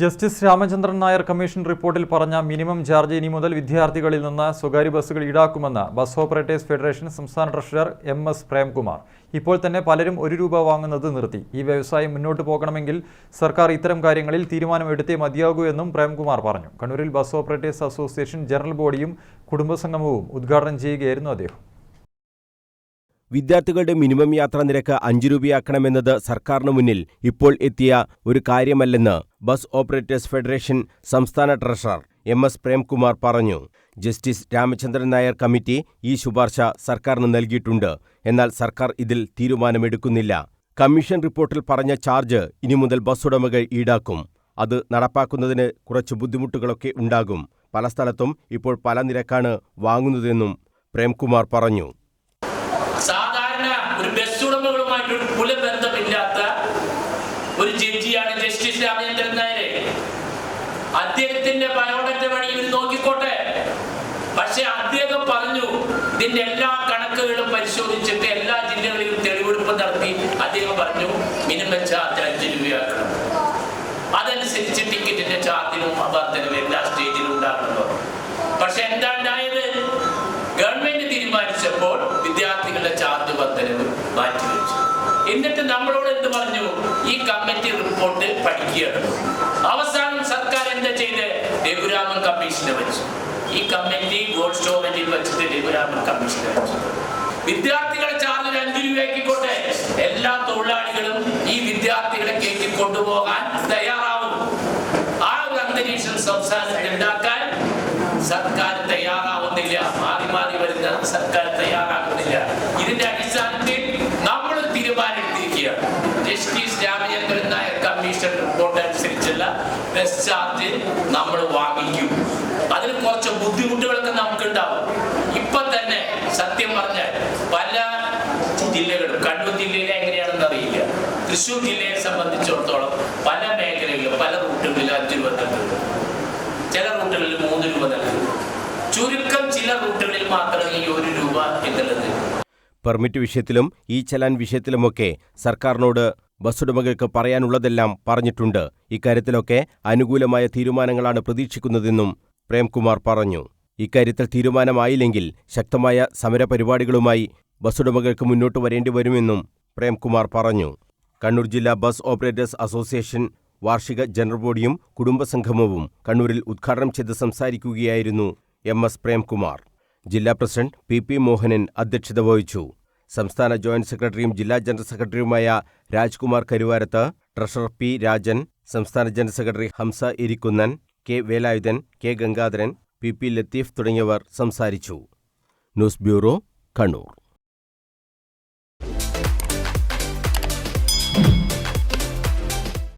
Justice Ramachandran Nair commission റിപ്പോർട്ടിൽ പറഞ്ഞ minimum charge ഇനി മുതൽ വിദ്യാർത്ഥികളിൽ നിന്ന് സ്വകാര്യ ബസ്സുകൾ ഈടാക്കുമെന്ന് ബസ് ഓപ്പറേറ്റേഴ്സ് ഫെഡറേഷൻ സംസ്ഥാന ട്രഷറർ എം എസ് പ്രേംകുമാർ. ഇപ്പോൾ തന്നെ പലരും ഒരു രൂപ വാങ്ങുന്നത് നിർത്തി. ഈ വ്യവസായം മുന്നോട്ട് പോകണമെങ്കിൽ സർക്കാർ ഇത്തരം കാര്യങ്ങളിൽ തീരുമാനമെടുത്തേ മതിയാകൂ എന്നും പ്രേംകുമാർ പറഞ്ഞു. കണ്ണൂരിൽ ബസ് ഓപ്പറേറ്റേഴ്സ് അസോസിയേഷൻ ജനറൽ ബോഡിയും കുടുംബസംഗമവും ഉദ്ഘാടനം ചെയ്യുകയായിരുന്നു അദ്ദേഹം. വിദ്യാർത്ഥികളുടെ മിനിമം യാത്രാ നിരക്ക് അഞ്ച് രൂപയാക്കണമെന്നത് സർക്കാരിന് മുന്നിൽ ഇപ്പോൾ എത്തിയ ഒരു കാര്യമല്ലെന്ന് ബസ് ഓപ്പറേറ്റേഴ്സ് ഫെഡറേഷൻ സംസ്ഥാന ട്രഷറർ എം എസ് പ്രേംകുമാർ പറഞ്ഞു. ജസ്റ്റിസ് രാമചന്ദ്രൻ നായർ കമ്മിറ്റി ഈ ശുപാർശ സർക്കാരിന് നൽകിയിട്ടുണ്ട്. എന്നാൽ സർക്കാർ ഇതിൽ തീരുമാനമെടുക്കുന്നില്ല. കമ്മീഷൻ റിപ്പോർട്ടിൽ പറഞ്ഞ ചാർജ് ഇനി മുതൽ ബസ് ഉടമകൾ ഈടാക്കും. അത് നടപ്പാക്കുന്നതിന് കുറച്ച് ബുദ്ധിമുട്ടുകളൊക്കെ ഉണ്ടാകും. പല സ്ഥലത്തും ഇപ്പോൾ പല നിരക്കാണ് വാങ്ങുന്നതെന്നും പ്രേംകുമാർ പറഞ്ഞു സാധാരണ ഒരു ബസ് ഉടമകളുമായിട്ട് ഒരു കുലബന്ധമില്ലാത്ത ജഡ്ജിയാണ് ജസ്റ്റിസ് രാമചന്ദ്രൻ നായരെ. അദ്ദേഹത്തിന്റെ ബയോഡറ്റ വഴി ഇവർ നോക്കിക്കോട്ടെ. പക്ഷെ അദ്ദേഹം പറഞ്ഞു ഇതിന്റെ എല്ലാ കണക്കുകളും പരിശോധിച്ചിട്ട് എല്ലാ ജില്ലകളിലും തെളിവെടുപ്പ് നടത്തി അദ്ദേഹം പറഞ്ഞു മിനിമം ചാർജ് അഞ്ച് രൂപയാക്കണം. അതനുസരിച്ച് ടിക്കറ്റിന്റെ ചാർജിനും വർധനവ് എല്ലാ സ്റ്റേജിലും ഉണ്ടാകുന്നു. പക്ഷെ എന്താ ഉണ്ടായത് ഗവൺമെന്റ് തീരുമാനിച്ചപ്പോൾ വിദ്യാർത്ഥികളുടെ ചാർജ് വർദ്ധനവ് മാറ്റിവെച്ചു. എന്നിട്ട് നമ്മളോട് എന്ത് പറഞ്ഞു? ഈ കമ്മിറ്റി റിപ്പോർട്ട് പഠിക്കുകയാണ്. അവസാനം സർക്കാർ എന്താ ചെയ്ത്? രഘുരാമൻ കമ്മീഷനെ വെച്ചു. ഈ കമ്മിറ്റി ഗോൾഡ് സ്റ്റോമെന്റിൽ വെച്ചിട്ട് രഘുരാമൻ കമ്മീഷനെ വെച്ചു. വിദ്യാർത്ഥികളെ ചാർജ് അഞ്ചു രൂപയാക്കിക്കോട്ടെ എല്ലാ തൊഴിലാളികളും ഈ വിദ്യാർത്ഥികളെ കയറ്റി കൊണ്ടുപോകാൻ തയ്യാറാവും. ആ ഒരു അന്തരീക്ഷം സംസ്ഥാനത്ത് ഉണ്ടാക്കാൻ സർക്കാർ തയ്യാറാവുന്നില്ല. മാറി മാറി വരുന്ന സർക്കാർ തയ്യാറാകുന്നില്ല. ഇതിന്റെ അടിസ്ഥാനത്തിൽ നമ്മൾ തീരുമാനമെടുത്തിരിക്കുകയാണ് justice Ramachandran Nair commission report അനുസരിച്ചുള്ള ബസ് ചാർജ് നമ്മൾ വാങ്ങിക്കും. അതിന് കുറച്ച് ബുദ്ധിമുട്ടുകളൊക്കെ നമുക്കുണ്ടാവും. ഇപ്പൊ തന്നെ സത്യം പറഞ്ഞാൽ പല ജില്ലകളും കണ്ണൂർ ജില്ലയിലെ എങ്ങനെയാണെന്ന് അറിയില്ല. തൃശ്ശൂർ ജില്ലയെ സംബന്ധിച്ചിടത്തോളം പല മേഖലകളിലും പല റൂട്ടുകളിലും അഞ്ച് രൂപ നൽകുന്നു. ചില റൂട്ടുകളിൽ മൂന്ന് രൂപ നൽകുന്നു. ചുരുക്കം ചില റൂട്ടുകളിൽ മാത്രം ഈ ഒരു രൂപ എന്നുള്ളത്. പെർമിറ്റ് വിഷയത്തിലും ഈ ചലാൻ വിഷയത്തിലുമൊക്കെ സർക്കാരിനോട് ബസ്സുടമകൾക്ക് പറയാനുള്ളതെല്ലാം പറഞ്ഞിട്ടുണ്ട്. ഇക്കാര്യത്തിലൊക്കെ അനുകൂലമായ തീരുമാനങ്ങളാണ് പ്രതീക്ഷിക്കുന്നതെന്നും പ്രേംകുമാർ പറഞ്ഞു. ഇക്കാര്യത്തിൽ തീരുമാനമായില്ലെങ്കിൽ ശക്തമായ സമരപരിപാടികളുമായി ബസ്സുടമകൾക്ക് മുന്നോട്ട് വരേണ്ടി വരുമെന്നും പ്രേംകുമാർ പറഞ്ഞു. കണ്ണൂർ ജില്ലാ ബസ് ഓപ്പറേറ്റേഴ്സ് അസോസിയേഷൻ വാർഷിക ജനറൽ ബോഡിയും കുടുംബസംഗമവും കണ്ണൂരിൽ ഉദ്ഘാടനം ചെയ്ത് സംസാരിക്കുകയായിരുന്നു എം എസ് പ്രേംകുമാർ. ജില്ലാ പ്രസിഡന്റ് പി പി മോഹനൻ അധ്യക്ഷത വഹിച്ചു. സംസ്ഥാന ജോയിന്റ് സെക്രട്ടറിയും ജില്ലാ ജനറൽ സെക്രട്ടറിയുമായ രാജ്കുമാർ കരുവാരത്ത് ട്രഷറർ പി രാജൻ സംസ്ഥാന general secretary Hamsa Irikkunnan K Velayudhan K Gangadharan P P Latheef തുടങ്ങിയവർ സംസാരിച്ചു. News bureau Kannur.